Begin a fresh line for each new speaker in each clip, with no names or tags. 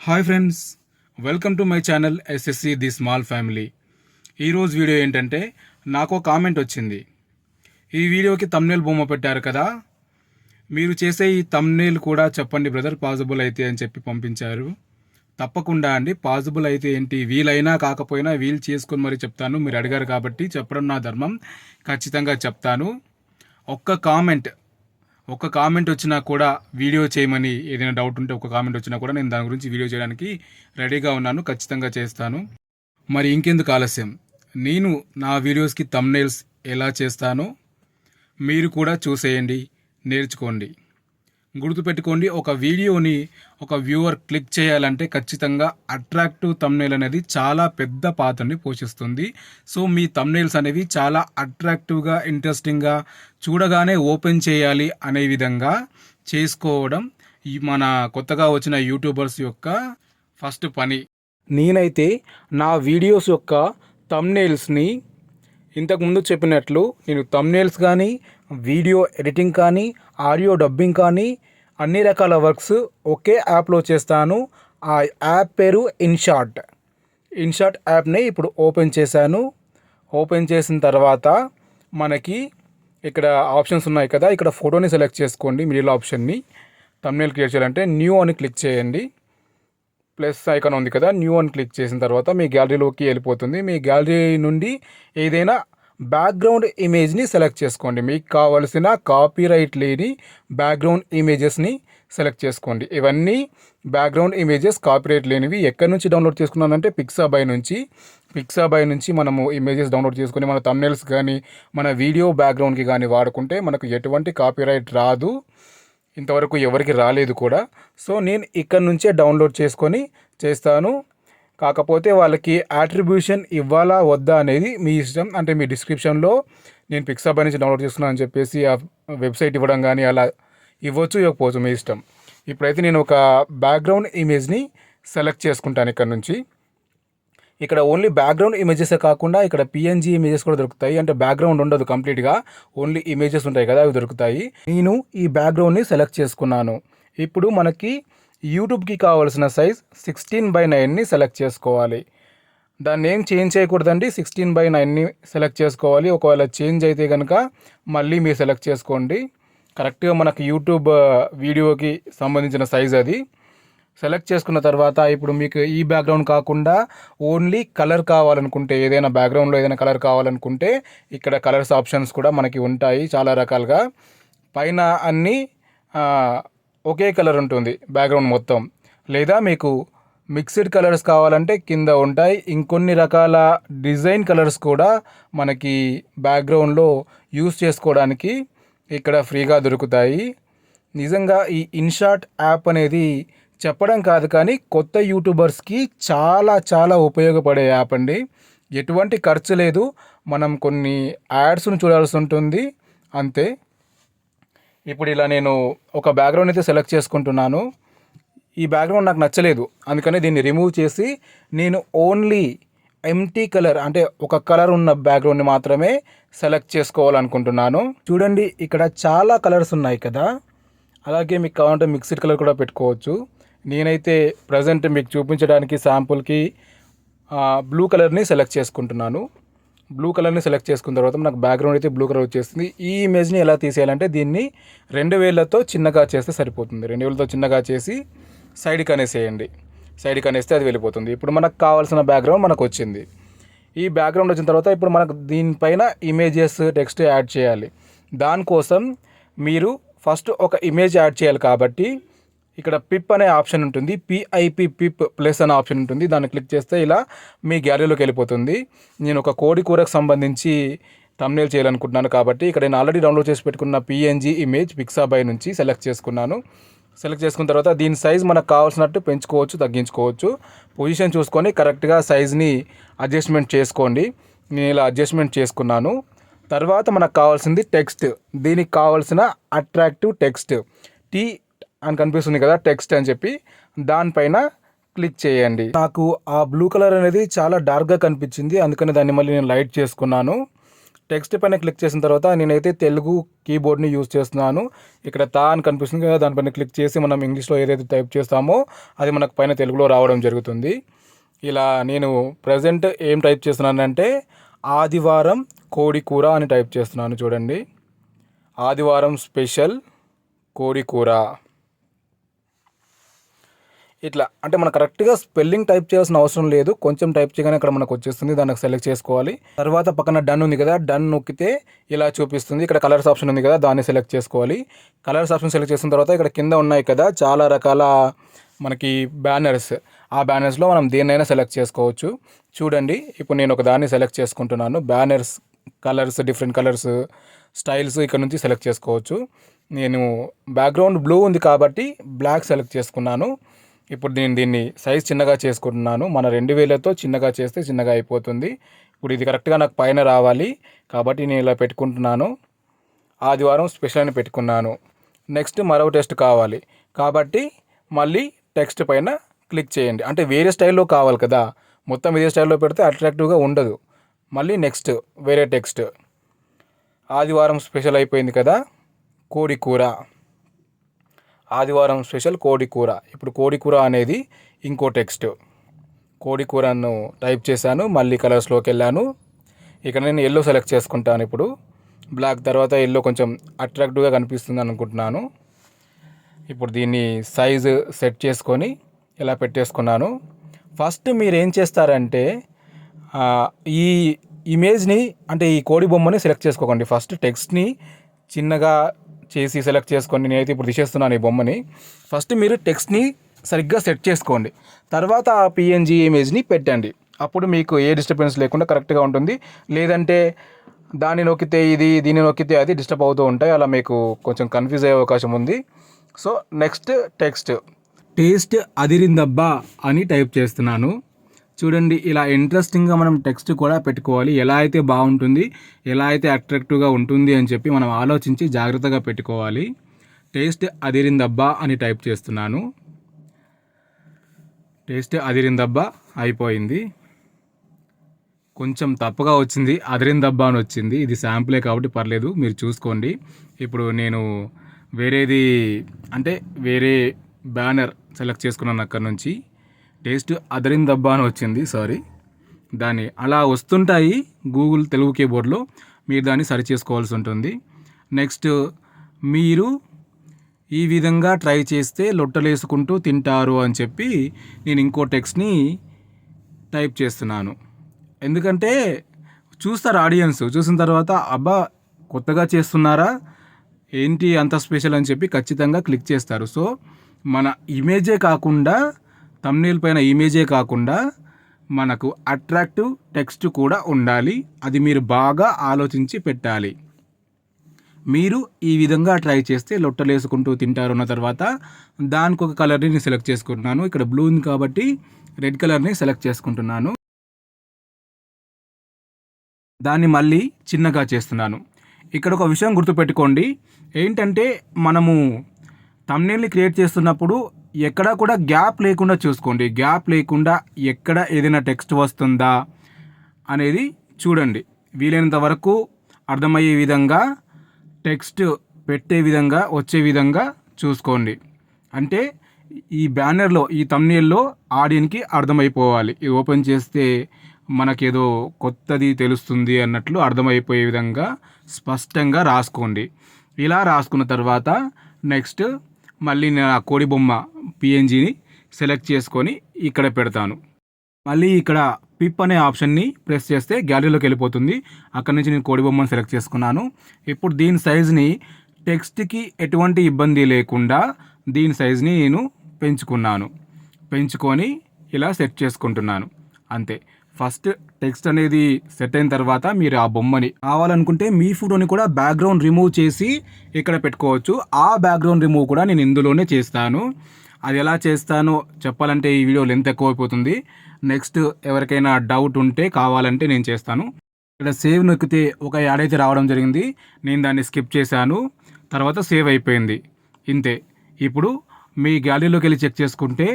Hi friends welcome to my channel SSC the small family. ఈరోజు video ఏంటంటే నాకు ఒక కామెంట్ వచ్చింది. ఈ వీడియోకి తమ్నేల్ బొమ్మ పెట్టారు కదా? మీరు చేసే ఈ తమ్నేల్ కూడా చెప్పండి బ్రదర్ పాజిబుల్ అయితే అని చెప్పి పంపించారు. తప్పకుండా అండి పాజిబుల్ అయితే ఏంటి? వీలైనా కాకపోయినా వీలు చేసుకొని మరి చెప్తాను. మీరు అడిగారు కాబట్టి చెప్పడం నా ధర్మం. ఖచ్చితంగా చెప్తాను. ఒక్క కామెంట్ ఒక కామెంట్ వచ్చినా కూడా వీడియో చేయమని ఏదైనా డౌట్ ఉంటే ఒక కామెంట్ వచ్చినా కూడా నేను దాని గురించి వీడియో చేయడానికి రెడీగా ఉన్నాను ఖచ్చితంగా చేస్తాను. మరి ఇంకెందుకు ఆలస్యం? నేను నా వీడియోస్కి తమ్నేల్స్ ఎలా చేస్తానో మీరు కూడా చూసేయండి నేర్చుకోండి. గుర్తుపెట్టుకోండి ఒక వీడియోని ఒక వ్యూవర్ క్లిక్ చేయాలంటే ఖచ్చితంగా అట్రాక్టివ్ తమ్నేల్ అనేది చాలా పెద్ద పాత్రని పోషిస్తుంది. సో మీ తమ్నేల్స్ అనేవి చాలా అట్రాక్టివ్గా ఇంట్రెస్టింగ్గా చూడగానే ఓపెన్ చేయాలి అనే విధంగా చేసుకోవడం మన కొత్తగా వచ్చిన యూట్యూబర్స్ యొక్క ఫస్ట్ పని. నేనైతే నా వీడియోస్ యొక్క తమ్నేల్స్ని ఇంతకుముందు చెప్పినట్లు నేను తమ్నేల్స్ కానీ వీడియో ఎడిటింగ్ కానీ ఆడియో డబ్బింగ్ కానీ అన్ని రకాల వర్క్స్ ఒకే యాప్లో చేస్తాను. ఆ యాప్ పేరు ఇన్షాట్ ఇన్షాట్ యాప్ని ఇప్పుడు ఓపెన్ చేశాను. ఓపెన్ చేసిన తర్వాత మనకి ఇక్కడ ఆప్షన్స్ ఉన్నాయి కదా ఇక్కడ ఫోటోని సెలెక్ట్ చేసుకోండి మిడిల్ ఆప్షన్ని. తమ్నేల్ క్రియేట్ చేయాలంటే న్యూ అని క్లిక్ చేయండి. ప్లస్ ఐకాన్ ఉంది కదా న్యూ అని క్లిక్ చేసిన తర్వాత మీ గ్యాలరీలోకి వెళ్ళిపోతుంది. మీ గ్యాలరీ నుండి ఏదైనా బ్యాక్గ్రౌండ్ ఇమేజ్ని సెలెక్ట్ చేసుకోండి. మీకు కావలసిన కాపీరైట్ లేని బ్యాక్గ్రౌండ్ ఇమేజెస్ని సెలెక్ట్ చేసుకోండి. ఇవన్నీ బ్యాక్గ్రౌండ్ ఇమేజెస్ కాపీరైట్ లేనివి ఎక్కడి నుంచి డౌన్లోడ్ చేసుకున్నానంటే పిక్సాబై నుంచి. పిక్సాబై నుంచి మనము ఇమేజెస్ డౌన్లోడ్ చేసుకొని మన తమ్నెల్స్ కానీ మన వీడియో బ్యాక్గ్రౌండ్కి కానీ వాడుకుంటే మనకు ఎటువంటి కాపీరైట్ రాదు. ఇంతవరకు ఎవరికి రాలేదు కూడా. సో నేను ఇక్కడ నుంచే డౌన్లోడ్ చేసుకొని చేస్తాను. కాకపోతే వాళ్ళకి యాట్రిబ్యూషన్ ఇవ్వాలా వద్దా అనేది మీ ఇష్టం. అంటే మీ డిస్క్రిప్షన్లో నేను పిక్సాబై నుంచి డౌన్లోడ్ చేస్తున్నాను అని చెప్పేసి ఆ వెబ్సైట్ ఇవ్వడం కానీ అలా ఇవ్వచ్చు ఇవ్వకపోవచ్చు మీ ఇష్టం. ఇప్పుడైతే నేను ఒక బ్యాక్గ్రౌండ్ ఇమేజ్ని సెలెక్ట్ చేసుకుంటాను ఇక్కడ నుంచి. ఇక్కడ ఓన్లీ బ్యాక్గ్రౌండ్ ఇమేజెస్ కాకుండా ఇక్కడ పిఎన్జీ ఇమేజెస్ కూడా దొరుకుతాయి. అంటే బ్యాక్గ్రౌండ్ ఉండదు కంప్లీట్గా ఓన్లీ ఇమేజెస్ ఉంటాయి కదా అవి దొరుకుతాయి. నేను ఈ బ్యాక్గ్రౌండ్ని సెలెక్ట్ చేసుకున్నాను. ఇప్పుడు మనకి యూట్యూబ్కి కావాల్సిన సైజ్ సిక్స్టీన్ బై నైన్ని సెలెక్ట్ చేసుకోవాలి. దాన్ని ఏం చేంజ్ చేయకూడదండి? సిక్స్టీన్ బై నైన్ని సెలెక్ట్ చేసుకోవాలి. ఒకవేళ చేంజ్ అయితే కనుక మళ్ళీ మీరు సెలెక్ట్ చేసుకోండి. కరెక్ట్గా మనకు యూట్యూబ్ వీడియోకి సంబంధించిన సైజ్ అది. సెలెక్ట్ చేసుకున్న తర్వాత ఇప్పుడు మీకు ఈ బ్యాక్గ్రౌండ్ కాకుండా ఓన్లీ కలర్ కావాలనుకుంటే ఏదైనా బ్యాక్గ్రౌండ్లో ఏదైనా కలర్ కావాలనుకుంటే ఇక్కడ కలర్స్ ఆప్షన్స్ కూడా మనకి ఉంటాయి చాలా రకాలుగా. పైన అన్నీ ఒకే కలర్ ఉంటుంది బ్యాక్గ్రౌండ్ మొత్తం. లేదా మీకు మిక్స్డ్ కలర్స్ కావాలంటే కింద ఉంటాయి. ఇంకొన్ని రకాల డిజైన్ కలర్స్ కూడా మనకి బ్యాక్గ్రౌండ్లో యూస్ చేసుకోవడానికి ఇక్కడ ఫ్రీగా దొరుకుతాయి. నిజంగా ఈ ఇన్షాట్ యాప్ అనేది చెప్పడం కాదు కానీ కొత్త యూట్యూబర్స్కి చాలా చాలా ఉపయోగపడే యాప్ అండి. ఎటువంటి ఖర్చు లేదు. మనం కొన్ని యాడ్స్ను చూడాల్సి ఉంటుంది. అంతే. ఇప్పుడు ఇలా నేను ఒక బ్యాక్గ్రౌండ్ అయితే సెలెక్ట్ చేసుకుంటున్నాను. ఈ బ్యాక్గ్రౌండ్ నాకు నచ్చలేదు. అందుకని దీన్ని రిమూవ్ చేసి నేను ఓన్లీ ఎంటీ కలర్ అంటే ఒక కలర్ ఉన్న బ్యాక్గ్రౌండ్ని మాత్రమే సెలెక్ట్ చేసుకోవాలనుకుంటున్నాను. చూడండి ఇక్కడ చాలా కలర్స్ ఉన్నాయి కదా. అలాగే మీకు కావాలంటే మిక్స్డ్ కలర్ కూడా పెట్టుకోవచ్చు. నేనైతే ప్రజెంట్ మీకు చూపించడానికి శాంపుల్కి బ్లూ కలర్ని సెలెక్ట్ చేసుకుంటున్నాను. బ్లూ కలర్ని సెలెక్ట్ చేసుకున్న తర్వాత నాకు బ్యాక్గ్రౌండ్ అయితే బ్లూ కలర్ వచ్చేస్తుంది. ఈ ఇమేజ్ని ఎలా తీసేయాలంటే దీన్ని రెండు వేలతో చిన్నగా చేస్తే సరిపోతుంది. రెండు వేలతో చిన్నగా చేసి సైడ్కి అనేసేయండి సైడ్కి అనేస్తే అది వెళ్ళిపోతుంది. ఇప్పుడు మనకు కావాల్సిన బ్యాక్గ్రౌండ్ మనకు వచ్చింది. ఈ బ్యాక్గ్రౌండ్ వచ్చిన తర్వాత ఇప్పుడు మనకు దీనిపైన ఇమేజెస్ టెక్స్ట్ యాడ్ చేయాలి. దానికోసం మీరు ఫస్ట్ ఒక ఇమేజ్ యాడ్ చేయాలి కాబట్టి ఇక్కడ పిప్ అనే ఆప్షన్ ఉంటుంది. పిఐపి పిప్ ప్లస్ అనే ఆప్షన్ ఉంటుంది. దాన్ని క్లిక్ చేస్తే ఇలా మీ గ్యాలరీలోకి వెళ్ళిపోతుంది. నేను ఒక కోడి కూరకు సంబంధించి తమ్నేల్ చేయాలనుకుంటున్నాను కాబట్టి ఇక్కడ నేను ఆల్రెడీ డౌన్లోడ్ చేసి పెట్టుకున్న పిఎన్జీ ఇమేజ్ పిక్సాబై నుంచి సెలెక్ట్ చేసుకున్నాను. సెలెక్ట్ చేసుకున్న తర్వాత దీని సైజ్ మనకు కావాల్సినట్టు పెంచుకోవచ్చు తగ్గించుకోవచ్చు. పొజిషన్ చూసుకొని కరెక్ట్గా సైజ్ని అడ్జస్ట్మెంట్ చేసుకోండి. నేను ఇలా అడ్జస్ట్మెంట్ చేసుకున్నాను. తర్వాత మనకు కావాల్సింది టెక్స్ట్ దీనికి కావాల్సిన అట్రాక్టివ్ టెక్స్ట్ టీ అని కనిపిస్తుంది కదా టెక్స్ట్ అని చెప్పి దానిపైన క్లిక్ చేయండి. నాకు ఆ బ్లూ కలర్ అనేది చాలా డార్క్గా కనిపించింది అందుకని దాన్ని మళ్ళీ నేను లైట్ చేసుకున్నాను. టెక్స్ట్ పైన క్లిక్ చేసిన తర్వాత నేనైతే తెలుగు కీబోర్డ్ని యూజ్ చేస్తున్నాను. ఇక్కడ తా అని కనిపిస్తుంది కదా దానిపైన క్లిక్ చేసి మనం ఇంగ్లీష్లో ఏదైతే టైప్ చేస్తామో అది మనకు పైన తెలుగులో రావడం జరుగుతుంది. ఇలా నేను ప్రజెంట్ ఏం టైప్ చేస్తున్నానంటే ఆదివారం కోడి కూర అని టైప్ చేస్తున్నాను చూడండి. ఆదివారం స్పెషల్ కోడి కూర. ఇట్లా అంటే మనం కరెక్ట్గా స్పెల్లింగ్ టైప్ చేయాల్సిన అవసరం లేదు. కొంచెం టైప్ చేయగానే ఇక్కడ మనకు వచ్చేస్తుంది. దానికి సెలెక్ట్ చేసుకోవాలి. తర్వాత పక్కన డన్ ఉంది కదా డన్ నొక్కితే ఇలా చూపిస్తుంది. ఇక్కడ కలర్స్ ఆప్షన్ ఉంది కదా దాన్ని సెలెక్ట్ చేసుకోవాలి. కలర్స్ ఆప్షన్ సెలెక్ట్ చేసిన తర్వాత ఇక్కడ కింద ఉన్నాయి కదా చాలా రకాల మనకి బ్యానర్స్. ఆ బ్యానర్స్లో మనం దేన్నైనా సెలెక్ట్ చేసుకోవచ్చు. చూడండి ఇప్పుడు నేను ఒక దాన్ని సెలెక్ట్ చేసుకుంటున్నాను. Banners colours different colours styles ఇక్కడ నుంచి సెలెక్ట్ చేసుకోవచ్చు. నేను బ్యాక్గ్రౌండ్ బ్లూ ఉంది కాబట్టి బ్లాక్ సెలెక్ట్ చేసుకున్నాను. ఇప్పుడు నేను దీన్ని సైజ్ చిన్నగా చేసుకుంటున్నాను. మన రెండు వేలతో చిన్నగా చేస్తే చిన్నగా అయిపోతుంది. ఇప్పుడు ఇది కరెక్ట్గా నాకు పైన రావాలి. కాబట్టి నేను ఇలా పెట్టుకుంటున్నాను. ఆదివారం స్పెషల్ అని పెట్టుకున్నాను. నెక్స్ట్ మరో టెస్ట్ కావాలి. కాబట్టి మళ్ళీ టెక్స్ట్ పైన క్లిక్ చేయండి. అంటే వేరే స్టైల్లో కావాలి కదా. మొత్తం ఇదే స్టైల్లో పెడితే అట్రాక్టివ్గా ఉండదు. మళ్ళీ నెక్స్ట్ వేరే టెక్స్ట్ ఆదివారం స్పెషల్ అయిపోయింది కదా. కోడి కూర. ఆదివారం స్పెషల్ కోడి కూర ఇప్పుడు కోడి కూర అనేది ఇంకో టెక్స్ట్. కోడి కూరను టైప్ చేశాను మళ్ళీ కలర్స్లోకి వెళ్ళాను. ఇక్కడ నేను ఎల్లో సెలెక్ట్ చేసుకుంటాను ఇప్పుడు. బ్లాక్ తర్వాత ఎల్లో కొంచెం అట్రాక్టివ్గా కనిపిస్తుంది అనుకుంటున్నాను. ఇప్పుడు దీన్ని సైజు సెట్ చేసుకొని ఇలా పెట్టేసుకున్నాను. ఫస్ట్ మీరు ఏం చేస్తారంటే ఈ ఇమేజ్ని అంటే ఈ కోడి బొమ్మని సెలెక్ట్ చేసుకోకండి. ఫస్ట్ టెక్స్ట్ని చిన్నగా చేసి సెలెక్ట్ చేసుకొని నేనైతే ఇప్పుడు తీసేస్తున్నాను ఈ బొమ్మని. ఫస్ట్ మీరు టెక్స్ట్ని సరిగ్గా సెట్ చేసుకోండి. తర్వాత ఆ పిఎన్జీ ఇమేజ్ని పెట్టండి. అప్పుడు మీకు ఏ డిస్టర్బెన్స్ లేకుండా కరెక్ట్గా ఉంటుంది. లేదంటే దాన్ని నొక్కితే ఇది దీన్ని నొక్కితే అది డిస్టర్బ్ అవుతూ ఉంటాయి. అలా మీకు కొంచెం కన్ఫ్యూజ్ అయ్యే అవకాశం ఉంది. సో నెక్స్ట్ టెక్స్ట్ టేస్ట్ అదిరిందబ్బా అని టైప్ చేస్తున్నాను. చూడండి ఇలా ఇంట్రెస్టింగ్గా మనం టెక్స్ట్ కూడా పెట్టుకోవాలి. ఎలా అయితే బాగుంటుంది ఎలా అయితే అట్రాక్టివ్గా ఉంటుంది అని చెప్పి మనం ఆలోచించి జాగ్రత్తగా పెట్టుకోవాలి. టేస్ట్ అదిరిందబ్బా అని టైప్ చేస్తున్నాను. టేస్ట్ అదిరిందబ్బా అయిపోయింది. కొంచెం తప్పుగా వచ్చింది అదిరిందబ్బా అని వచ్చింది. ఇది శాంపులే కాబట్టి పర్లేదు మీరు చూసుకోండి. ఇప్పుడు నేను వేరేది అంటే వేరే బ్యానర్ సెలెక్ట్ చేసుకున్నాను అక్కడ నుంచి. టేస్ట్ అదరిందబ్బా అని వచ్చింది సారీ. దాన్ని అలా వస్తుంటాయి గూగుల్ తెలుగు కీబోర్డ్లో మీరు దాన్ని సరి చేసుకోవాల్సి ఉంటుంది. నెక్స్ట్ మీరు ఈ విధంగా ట్రై చేస్తే లొట్టలేసుకుంటూ తింటారు అని చెప్పి నేను ఇంకో టెక్స్ట్ని టైప్ చేస్తున్నాను. ఎందుకంటే చూస్తారు ఆడియన్స్ చూసిన తర్వాత అబ్బా కొత్తగా చేస్తున్నారా? ఏంటి అంత స్పెషల్ అని చెప్పి ఖచ్చితంగా క్లిక్ చేస్తారు. సో మన ఇమేజే కాకుండా తమ్నేల్ పైన ఇమేజే కాకుండా మనకు అట్రాక్టివ్ టెక్స్ట్ కూడా ఉండాలి. అది మీరు బాగా ఆలోచించి పెట్టాలి. మీరు ఈ విధంగా ట్రై చేస్తే లొట్టలేసుకుంటూ తింటారు ఉన్న తర్వాత దానికి ఒక కలర్ని నేను సెలెక్ట్ చేసుకుంటున్నాను. ఇక్కడ బ్లూ ఉంది కాబట్టి రెడ్ కలర్ని సెలెక్ట్ చేసుకుంటున్నాను. దాన్ని మళ్ళీ చిన్నగా చేస్తున్నాను. ఇక్కడ ఒక విషయం గుర్తుపెట్టుకోండి. ఏంటంటే మనము తమ్నేల్ని క్రియేట్ చేస్తున్నప్పుడు ఎక్కడా కూడా గ్యాప్ లేకుండా చూసుకోండి. గ్యాప్ లేకుండా ఎక్కడ ఏదైనా టెక్స్ట్ వస్తుందా అనేది చూడండి. వీలైనంత వరకు అర్థమయ్యే విధంగా టెక్స్ట్ పెట్టే విధంగా వచ్చే విధంగా చూసుకోండి. అంటే ఈ బ్యానర్లో ఈ తమ్నేల్లో ఆడియన్కి అర్థమైపోవాలి. ఇది ఓపెన్ చేస్తే మనకేదో కొత్తది తెలుస్తుంది అన్నట్లు అర్థమైపోయే విధంగా స్పష్టంగా రాసుకోండి. ఇలా రాసుకున్న తర్వాత నెక్స్ట్ మళ్ళీ నేను ఆ కోడి బొమ్మ పిఎన్జీని సెలెక్ట్ చేసుకొని ఇక్కడ పెడతాను. మళ్ళీ ఇక్కడ పిప్ అనే ఆప్షన్ని ప్రెస్ చేస్తే గ్యాలరీలోకి వెళ్ళిపోతుంది. అక్కడ నుంచి నేను కోడి బొమ్మను సెలెక్ట్ చేసుకున్నాను. ఇప్పుడు దీని సైజుని టెక్స్ట్కి ఎటువంటి ఇబ్బంది లేకుండా దీని సైజుని నేను పెంచుకున్నాను. పెంచుకొని ఇలా సెట్ చేసుకుంటున్నాను. అంతే. ఫస్ట్ టెక్స్ట్ అనేది సెట్ అయిన తర్వాత మీరు ఆ బొమ్మని కావాలనుకుంటే మీ ఫోటోని కూడా బ్యాక్గ్రౌండ్ రిమూవ్ చేసి ఇక్కడ పెట్టుకోవచ్చు. ఆ బ్యాక్గ్రౌండ్ రిమూవ్ కూడా నేను ఇందులోనే చేస్తాను. అది ఎలా చేస్తానో చెప్పాలంటే ఈ వీడియో లెంత్ ఎక్కువైపోతుంది నెక్స్ట్ ఎవరికైనా డౌట్ ఉంటే కావాలంటే నేను చేస్తాను. ఇక్కడ సేవ్ నొక్కితే ఒక యాడ్ అయితే రావడం జరిగింది. నేను దాన్ని స్కిప్ చేశాను. తర్వాత సేవ్ అయిపోయింది. ఇంతే. ఇప్పుడు మీ గ్యాలరీలోకి వెళ్ళి చెక్ చేసుకుంటే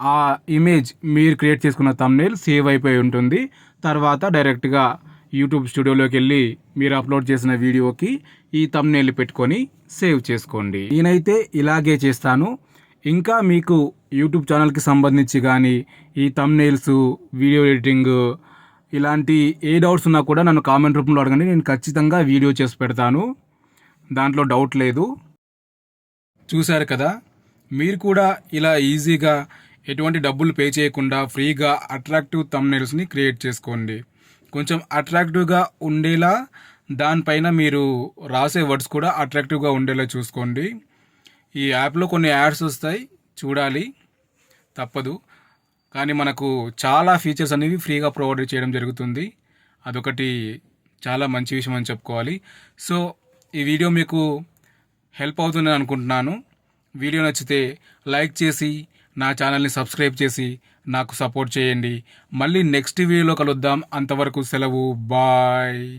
ఆ ఇమేజ్ మీరు క్రియేట్ చేసుకున్న తమ్నేల్ సేవ్ అయిపోయి ఉంటుంది. తర్వాత డైరెక్ట్గా యూట్యూబ్ స్టూడియోలోకి వెళ్ళి మీరు అప్లోడ్ చేసిన వీడియోకి ఈ తమ్నేల్ పెట్టుకొని సేవ్ చేసుకోండి. నేనైతే ఇలాగే చేస్తాను. ఇంకా మీకు యూట్యూబ్ ఛానల్కి సంబంధించి కానీ ఈ తమ్నేల్స్ వీడియో ఎడిటింగ్ ఇలాంటి ఏ డౌట్స్ ఉన్నా కూడా నన్ను కామెంట్ రూపంలో అడగండి. నేను ఖచ్చితంగా వీడియో చేసి పెడతాను. దాంట్లో డౌట్ లేదు. చూశారు కదా? మీరు కూడా ఇలా ఈజీగా ఎటువంటి డబ్బులు పే చేయకుండా ఫ్రీగా అట్రాక్టివ్ తమ్నైల్స్ని క్రియేట్ చేసుకోండి. కొంచెం అట్రాక్టివ్గా ఉండేలా దానిపైన మీరు రాసే వర్డ్స్ కూడా అట్రాక్టివ్గా ఉండేలా చూసుకోండి. ఈ యాప్లో కొన్ని యాడ్స్ వస్తాయి చూడాలి. తప్పదు. కానీ మనకు చాలా ఫీచర్స్ అనేవి ఫ్రీగా ప్రొవైడ్ చేయడం జరుగుతుంది. అదొకటి చాలా మంచి విషయం అని చెప్పుకోవాలి. సో ఈ వీడియో మీకు హెల్ప్ అవుతుందని అనుకుంటున్నాను. వీడియో నచ్చితే లైక్ చేసి నా ఛానల్ని సబ్స్క్రైబ్ చేసి నాకు సపోర్ట్ చేయండి. మళ్ళీ నెక్స్ట్ వీడియోలో కలుద్దాం. అంతవరకు సెలవు. బాయ్.